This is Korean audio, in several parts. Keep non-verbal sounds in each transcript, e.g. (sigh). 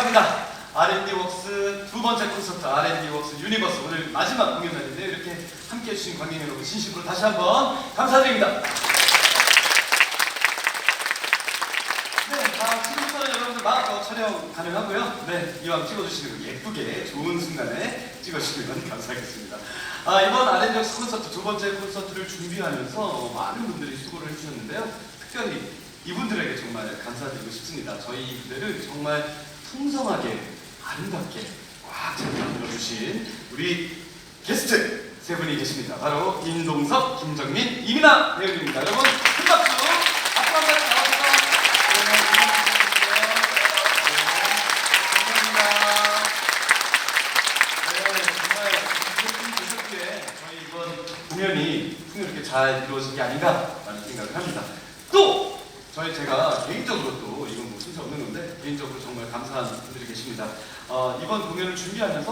네, 감사합니다. R&D 웍스 두 번째 콘서트 R&D 웍스 유니버스 오늘 마지막 공연 날인데 이렇게 함께 해주신 관객 여러분 진심으로 다시 한번 감사드립니다. 네, 아, 지금부터는 여러분들 마음껏 촬영 가능하고요. 네, 이왕 찍어주시는 거 예쁘게 좋은 순간에 찍어주시면 (laughs) 감사하겠습니다. 아, 이번 R&D 웍스 콘서트 두 번째 콘서트를 준비하면서 많은 분들이 수고를 해주셨는데요. 특별히 이분들에게 정말 감사드리고 싶습니다. 저희 무대를 정말 풍성하게 아름답게 꽉잘 만들어주신 우리 게스트 세 분이 계십니다. 바로 임동석, 김정민, 이민아 배우님입니다. 여러분 큰 박수! 앞으로 한번 나와주세요. 네, 감사합니다. 네, 정말 저희 이번 공연이 풍요롭게 잘 이루어진 게 아닌가라는 생각을 합니다. 또 저희 제가 개인적으로 또 이건 뭐 순서 없는 건데 개인적으로 정말 감사한 분들이 계십니다. 어, 이번 공연을 준비하면서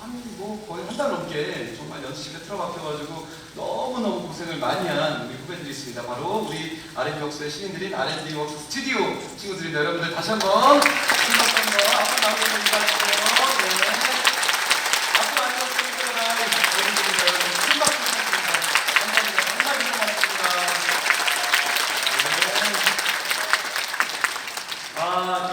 한뭐 거의 한 달 넘게 정말 연습실에 틀어박혀가지고 너무너무 고생을 많이 한 우리 후배들이 있습니다. 바로 우리 R&D 웍스의 신인들인 R&D 웍스 스튜디오 친구들인데 여러분들 다시 한번 한번 앞으로 나오겠습니다. 네. 앞으로 앉아주시면 여러분들입니다. 여러분 큰 박수 부탁드립니다. 감사합니다. 정말 고생 많았습니다. 네. 아,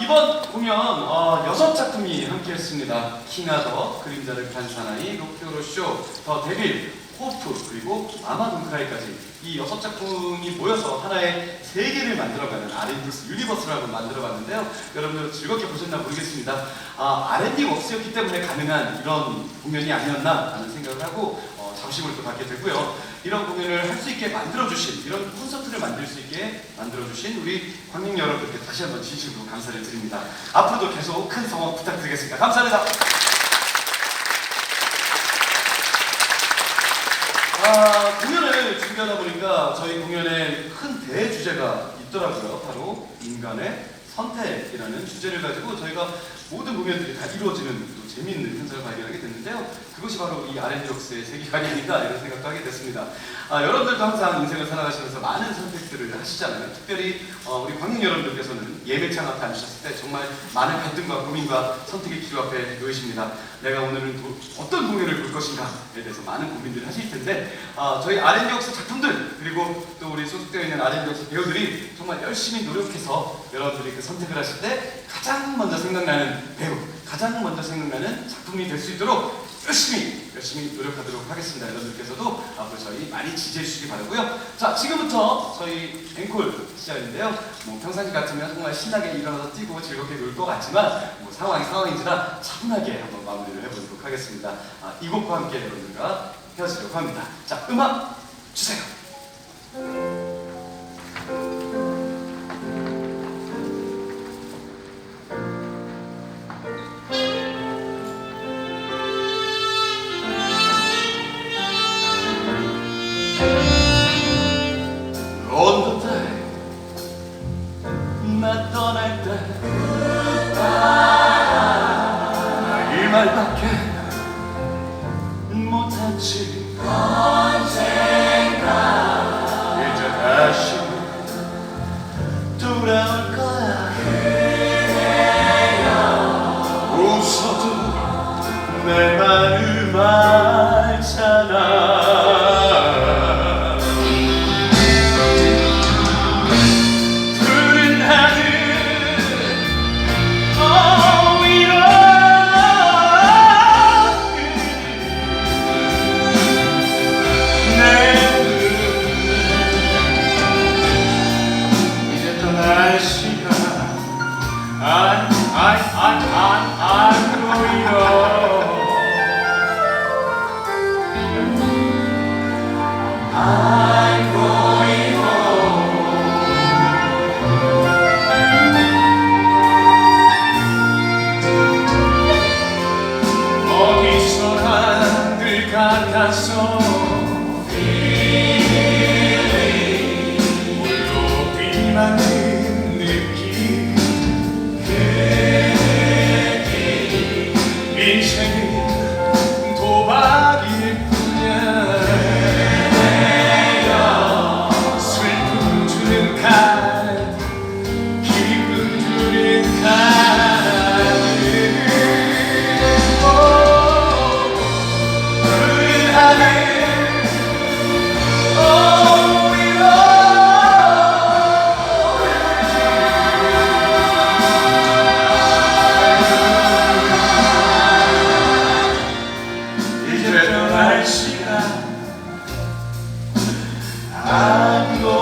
공연 어, 여섯 작품이 함께했습니다. 킹하더, 그림자를 간사나이, 로키오로 쇼, 더 데빌, 호프, 그리고 아마돈크라이까지 이 여섯 작품이 모여서 하나의 세계를 만들어가는 R&D 유니버스라고 만들어봤는데요. 여러분들 즐겁게 보셨나 모르겠습니다. 아, R&D 웍스였기 때문에 가능한 이런 공연이 아니었나 라는 생각을 하고 어, 자부심을 또 갖게 됐고요. 이런 공연을 할 수 있게 만들어주신, 이런 콘서트를 만들 수 있게 만들어주신 우리 관객 여러분들께 다시 한번 진심으로 감사를 드립니다. 앞으로도 계속 큰 성원 부탁드리겠습니다. 감사합니다. 아, 공연을 준비하다 보니까 저희 공연에 큰 대주제가 있더라고요. 바로 인간의 선택이라는 주제를 가지고 저희가 모든 공연들이 다 이루어지는 또 재미있는 현상을 발견하게 됐는데요. 그것이 바로 이 세계관이 아닌가 이런 생각도 하게 됐습니다. 아, 여러분들도 항상 인생을 살아가시면서 많은 선택들을 하시잖아요. 특별히 어, 우리 관객 여러분들께서는 예배창 앞에 앉으셨을 때 정말 많은 갈등과 고민과 선택의 기로 앞에 놓이십니다. 내가 오늘은 도- 어떤 공연을 볼 것인가에 대해서 많은 고민들을 하실 텐데 아, 저희 웍스 작품들 그리고 또 우리 소속되어 있는 웍스 배우들이 정말 열심히 노력해서 여러분들이 그 선택을 하실 때 가장 먼저 생각나는 배우, 가장 먼저 생각나는 작품이 될 수 있도록 열심히 열심히 노력하도록 하겠습니다. 여러분들께서도 앞으로 저희 많이 지지해 주시기 바라고요. 자 지금부터 저희 앵콜 시작인데요. 뭐 평상시 같으면 정말 신나게 일어나서 뛰고 즐겁게 놀 것 같지만 뭐 상황이 상황인지라 차분하게 한번 마무리를 해보도록 하겠습니다. 아, 이 곡과 함께 여러분들과 헤어지려고 합니다. 자 음악 주세요. down 어디서 I'm your.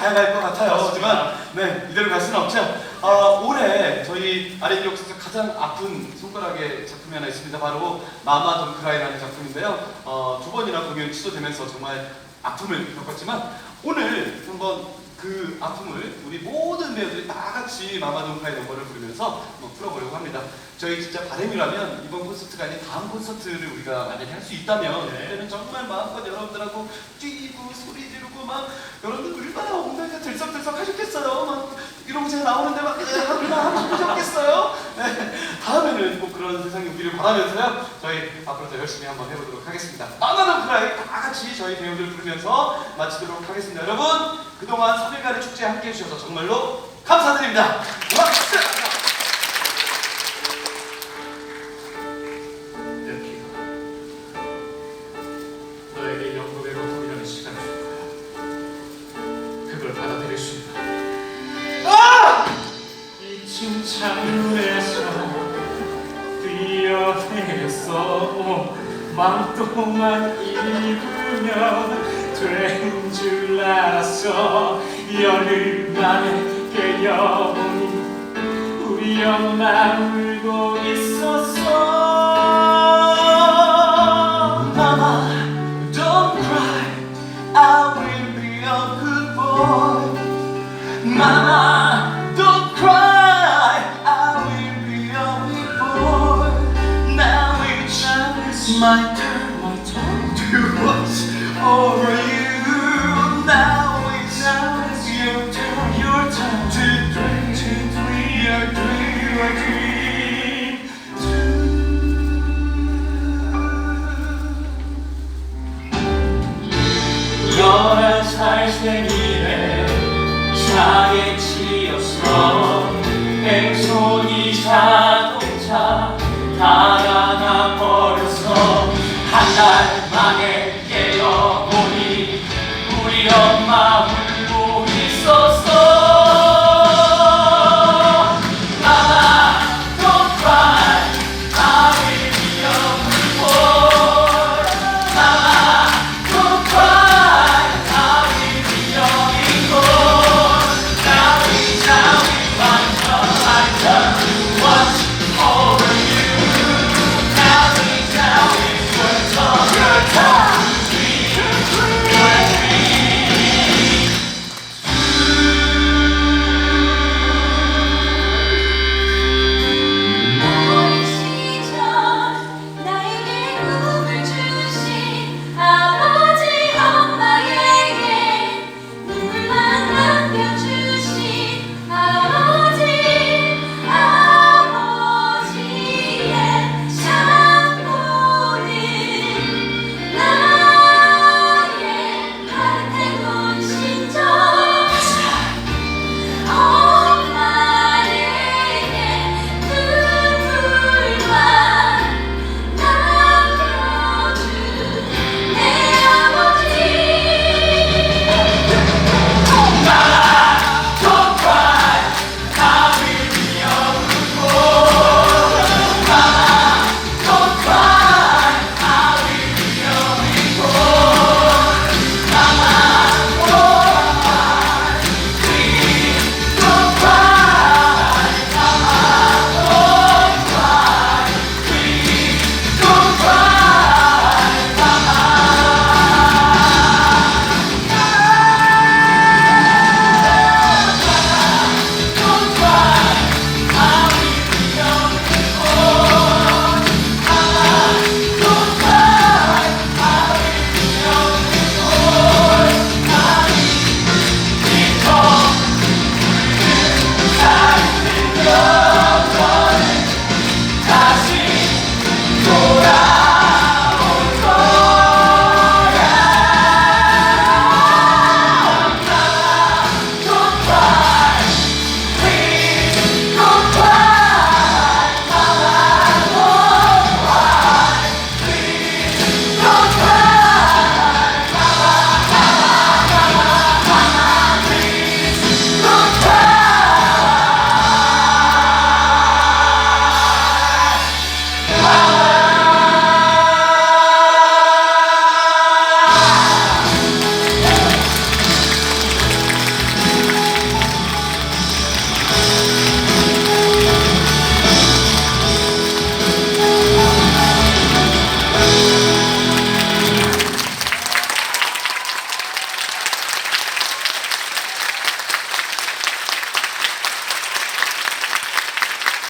가야 할것 같아요. 하지만 네 이대로 갈 수는 없죠. 어, 올해 저희 R&D 역사에서 가장 아픈 손가락의 작품이 하나 있습니다. 바로 마마 던크라이라는 작품인데요. 어, 두 번이나 공연이 취소되면서 정말 아픔을 겪었지만 오늘 한번 그 아픔을 우리 모든 배우들이 다 같이 마마 던크라이 넘버를 부르면서 한번 풀어보려고 합니다. 저희 진짜 바람이라면 이번 콘서트가 아닌 다음 콘서트를 우리가 만약에 할 수 있다면 네. 그때는 정말 마음껏 여러분들하고 뛰고 소리 지르고 막 여러분들 얼마나 엉덩이가 들썩들썩 하셨겠어요. 막 이러고 제가 나오는데 막 얼마나 하셨겠어요. 네. 다음에는 꼭 그런 세상이 오기를 바라면서요. 저희 앞으로 더 열심히 한번 해보도록 하겠습니다. 프라이 다 같이 저희 배우들 부르면서 마치도록 하겠습니다. 여러분 그동안 3일간의 축제에 함께 해주셔서 정말로 감사드립니다. 너에게 영국의 로통이라는 시간을 줄 거야. 그걸 받아들일 수 있다. 이 침착문에서 뛰어내서 망토만 입으면 된 줄 알았어. 열흘 만에 깨어보니 우리 엄마 울고 있었어 살 생일에 차에 치였어